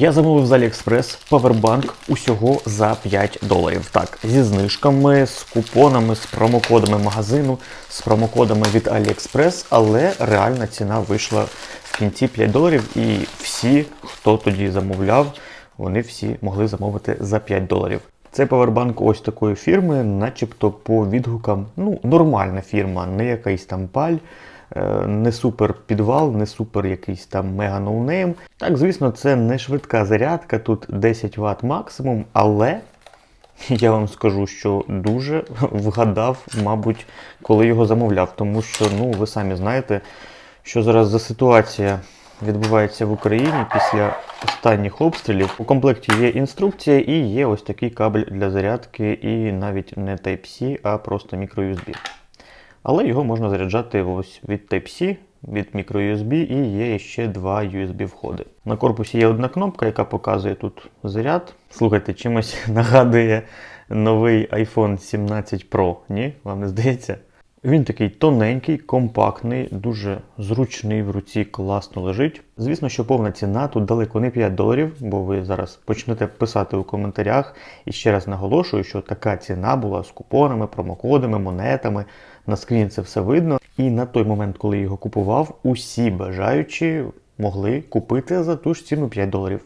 Я замовив з AliExpress павербанк усього за 5 доларів. Так, зі знижками, з купонами, з промокодами магазину, з промокодами від AliExpress, але реальна ціна вийшла в кінці 5 доларів, і всі, хто тоді замовляв, вони всі могли замовити за 5 доларів. Цей павербанк ось такої фірми, начебто по відгукам, ну, нормальна фірма, не якийсь там паль. Е, не супер підвал, не супер якийсь там мега ноунейм. Так, звісно, це не швидка зарядка, тут 10 Вт максимум, але я вам скажу, що дуже вгадав, мабуть, коли його замовляв, тому що, ну, ви самі знаєте, що зараз за ситуація відбувається в Україні після останніх обстрілів. У комплекті є інструкція і є ось такий кабель для зарядки, і навіть не Type-C, а просто microUSB. Але його можна заряджати ось від Type-C, від microUSB і є ще два USB входи. На корпусі є одна кнопка, яка показує тут заряд. Слухайте, чимось нагадує новий iPhone 17 Pro, ні? Вам не здається? Він такий тоненький, компактний, дуже зручний в руці, класно лежить. Звісно, що повна ціна тут далеко не 5 доларів, бо ви зараз почнете писати у коментарях. І ще раз наголошую, що така ціна була з купонами, промокодами, монетами. На скріні це все видно. І на той момент, коли я його купував, усі бажаючі могли купити за ту ж ціну 5 доларів.